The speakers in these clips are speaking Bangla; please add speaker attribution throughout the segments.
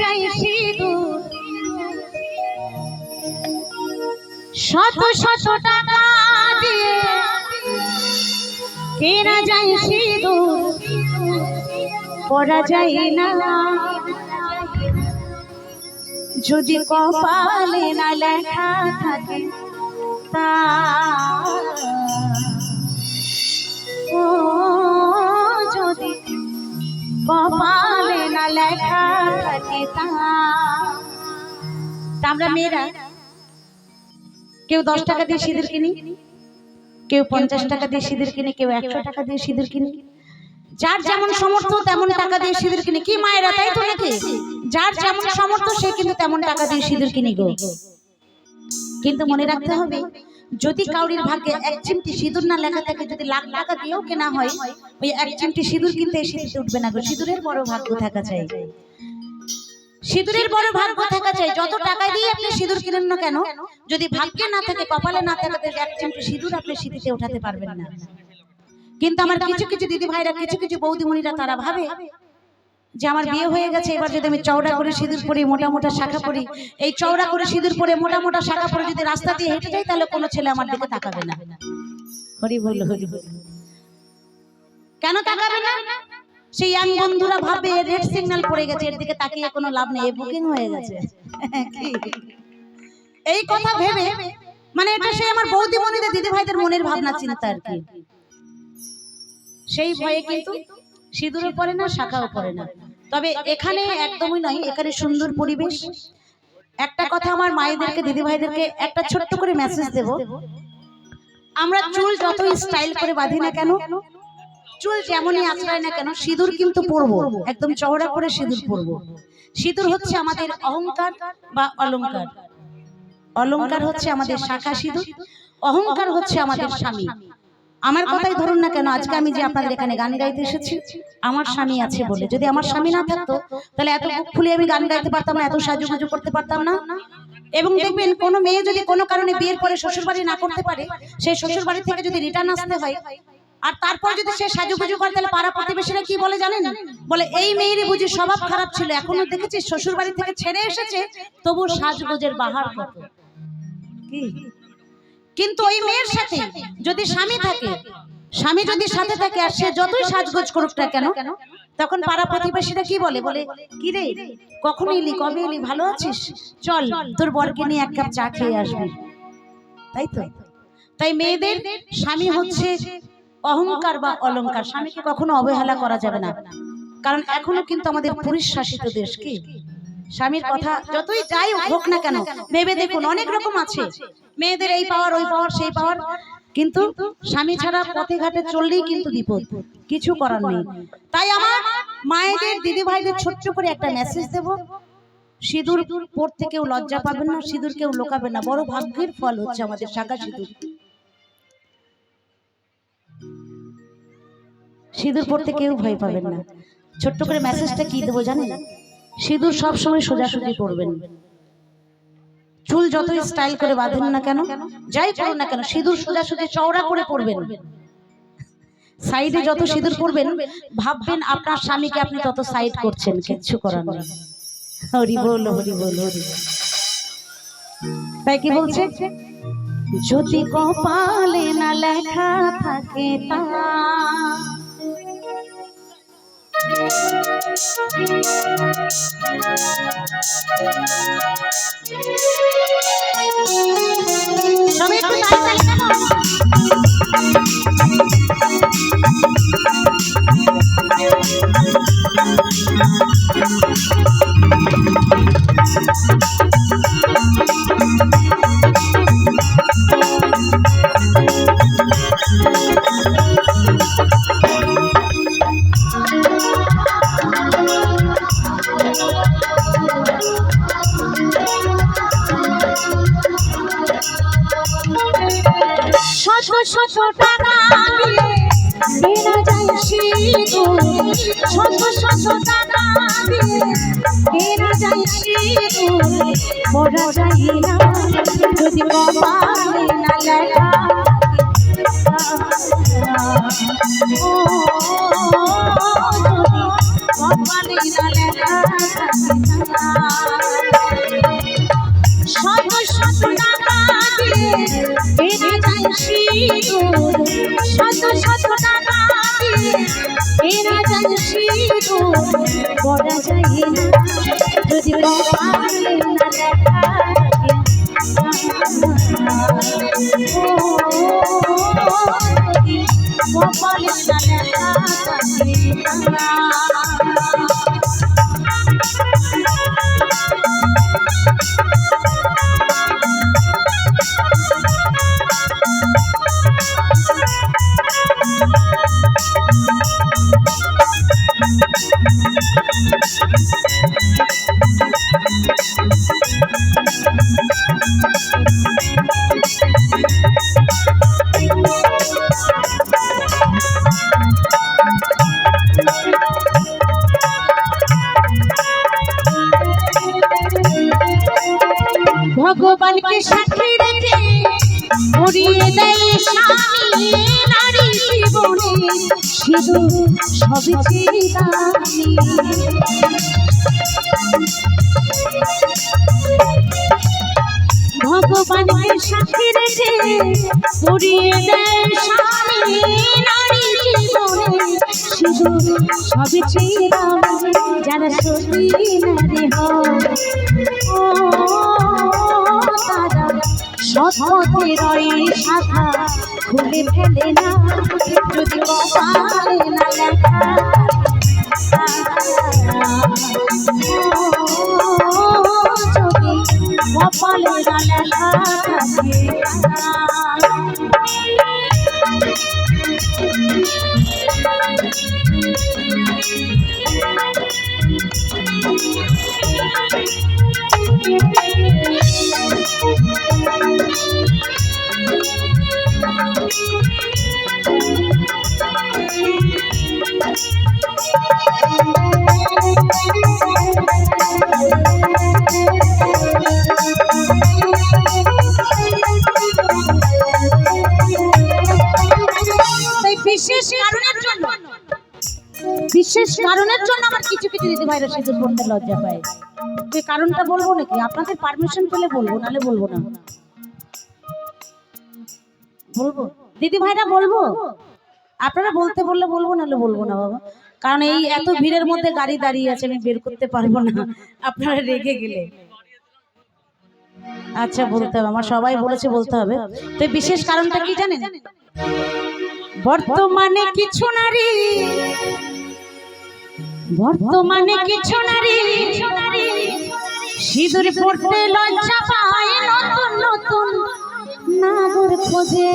Speaker 1: যায় সিঁদুর শত শত টাকা দিয়ে কেনা যায় সিঁদুর পরা যায় না। যদি কপালে না লেখা থাকে তা যদি কপালে না লেখা থাকে তা তা আমরা মেয়েরা কেউ দশ টাকা দিয়ে সিঁদুর কিনি কেউ পঞ্চাশ টাকা দিয়ে সিঁদুর কিনে কেউ একশো টাকা দিয়ে সিঁদুর কিনে। যার যেমন সমর্থ তেমন টাকা দিয়ে সিঁদুর কিনে। কি মায়েরা তাই তো নাকি? যার যেমন সমর্থ সে কিন্তু তেমন টাকা দিয়ে সিঁদুর কিনে গো। কিন্তু মনে রাখতে হবে যদি কাউরির ভাগ্যে এক চিমটি সিঁদুর না লেখা থাকে, যদি লাখ টাকা দিয়েও কেনা হয়, ওই এক চিমটি সিঁদুর কিনতে দিতে উঠবে না সিঁদুরের বড় ভাগ্য থাকা চাই। সিঁদুরের বড় ভাগ্য থাকা চাই। যত টাকা দিয়ে আপনি সিঁদুর কিনেন না কেন, যদি ভাগ্যে না থাকে, কপালে না থাকে এক চিমটি সিঁদুর আপনি সিঁথিতে উঠাতে পারবেন না। কিন্তু আমার কিছু কিছু দিদি ভাইরা কিছু কিছু বৌদিমণিরা, তারা ভাবে যে আমার বিয়ে হয়ে গেছে এবার যদি আমি চওড়া করে সিঁদুর পরি মোটা মোটা শাখা পরি এই চওড়া করে সিঁদুর পরে মোটা মোটা শাখা পরে যদি রাস্তা দিয়ে হেঁটে যাই তাহলে কোনো ছেলে আমার দিকে তাকাবে না। হরি বল হরি বল কেন তাকাবে না? সেই ইয়াং বন্ধুরা ভাবে রেড সিগন্যাল পড়ে গেছে এর দিকে তাকিয়ে কোনো লাভ নেই বুকিং হয়ে গেছে। এই কথা ভেবে মানে এটা সে আমার বৌদি মনিদের দিদি ভাইদের মনের ভাবনা চিন্তা আর কি। সেই ভয়ে কিন্তু সিঁদুরও পড়ে না শাখাও পড়ে না। তবে এখানে একদমই নয় এখানে সুন্দর পরিবেশ। একটা কথা আমার মায়েদেরকে দিদি ভাইদেরকে একটা ছোট্ট করে মেসেজ দেব। আমরা চুল যতই স্টাইল করে বাঁধি না কেন চুল যেমনই আঁচড়ায় না কেন সিঁদুর কিন্তু পরবো। একদম চওড়া করে সিঁদুর পরবো। সিঁদুর হচ্ছে আমাদের অহংকার বা অলংকার। অলংকার। হচ্ছে আমাদের শাখা সিঁদুর। অহংকার হচ্ছে আমাদের স্বামী। আমার কথাই ধরুন না কেন আজকে আমি যে আপনাদের এখানে গান গাইতে এসেছি আমার স্বামী আছে বলে। যদি আমার স্বামী না থাকতো তাহলে এত বুক ফুলে আমি গান গাইতে পারতাম না এত সাজুগুজু করতে পারতাম না। এবং দেখবেন কোনো মেয়ে যদি কোনো কারণে বিয়ের পরে শ্বশুর বাড়ি না করতে পারে সেই শ্বশুর বাড়ি থেকে যদি রিটার্ন আসতে হয় আর তারপর যদি সে সাজুগুজু করে তাহলে পাড়া প্রতিবেশীরা কি বলে জানেন? বলে? এই মেয়েরই বুঝি স্বভাব খারাপ ছিল এখনও দেখেছি শ্বশুর বাড়ি থেকে ছেড়ে এসেছে তবু সাজগোজের বাহার কত কি কিন্তু ওই মেয়ের সাথে যদি স্বামী থাকে, স্বামী যদি সাথে থাকে আর সে যতই সাজগোজ করুক না কেন, তখন পাড়া প্রতিবেশীরা কি বলে? বলে কি রে কখন এলি? কবে এলি? ভালো আছিস? চল, তোর বরকে নিয়ে এক কাপ চা খেয়ে আসবি। তাই তো? তাই মেয়েদের স্বামী হচ্ছে অহংকার বা অলংকার। স্বামীকে কখনো অবহেলা করা যাবে না। কারণ এখনও কিন্তু আমাদের পুরুষ শাসিত দেশ কি? স্বামীর কথা যতই যাই হোক না কেন ভেবে দেখুন অনেক রকম আছে। মেয়েদের এই পাওয়ার ওই পাওয়ার সেই পাওয়ার কিন্তু স্বামী ছাড়া পথে ঘাটে চললেই কিন্তু বিপদ। কিছু করার নেই। তাই আমার মায়েদের দিদি ভাইদের ছোট্ট করে একটা মেসেজ দেব। সিঁদুর পড়তে কেউ লজ্জা পাবেন না সিঁদুর কেউ লোকাবে না। বড় ভাগ্যের ফল হচ্ছে আমাদের শাখা সিঁদুর। সিঁদুর পড়তে কেউ ভয় পাবেন না। ছোট্ট করে মেসেজটা কি দেবো জানেন? সিঁদুর সবসময় সোজাসুজি করবেন চুল যতই স্টাইল করে বাঁধেন না কেন যাই করুন না কেন সিঁদুর সোজাসুজি চওড়া করে পরবেন। সাইডে যত সিঁদুর পরবেন ভাববেন আপনার স্বামীকে আপনি তত সাইড করছেন কিচ্ছু করার নেই। হরি বল হরি বল হরি তাই কি বলছে? যদি কপালে না লেখা থাকে তা সবাই একটু শত শত টাকা দিয়ে কেনা যায় সিঁদুর শত শত টাকা দিয়ে কেনা যায় সিঁদুর পড়া যায় না যদি কপালে না লেখা ও, যদি কপালে না লেখা সিঁদুর শত শত টাকা দিয়ে এরা যেন সিঁদুর বড়া যায় না যদি কপালে না দেখা ও যদি কপালে না উড়িয়ে দেয় স্বামী নারী জীবনে। শুধু সবই ভগবানকে সাক্ষী রেখে দেয় স্বামী নারী জীবনে। সবই যারা সত্যি সৎপথের ওই শাখা খুলে ফেলে না, যদি কপালে না লেখা। যদি কপালে না লেখা। থাকে বিশেষ কারণের জন্য আমার কিছু কিছু দিদি ভাইরা সিঁদুর পড়তে লজ্জা পায়। যে কারণটা বলব নাকি? আপনাদের পারমিশন পেলে বলব নালে বলব না। বলব? দিদি ভাইরা বলব? আপনারা বলতে বললে বলব, নাহলে বলব না বাবা। কারণ এই এত ভিড়ের মধ্যে গাড়ি দাঁড়িয়ে আছে, আমি বের করতে পারব না। আপনারা রেগে গেলে। আচ্ছা বলতে হবে। আমার সবাই বলেছে বলতে হবে। তো বিশেষ কারণটা কি জানেন? বর্তমানে কিছু নারী, বর্তমানে কিছু নারী সিঁদুর পড়তে লজ্জা পায় নতুন নতুন নাগর খোঁজে।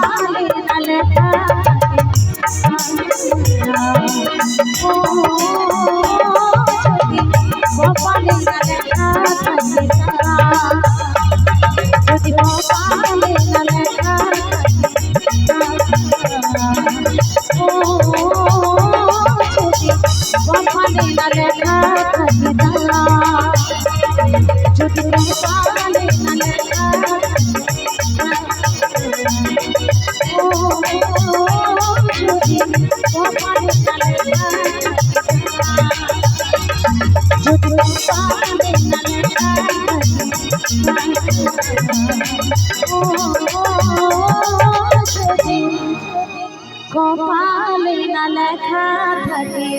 Speaker 1: কপালে না লেখা থাকে।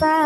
Speaker 1: তা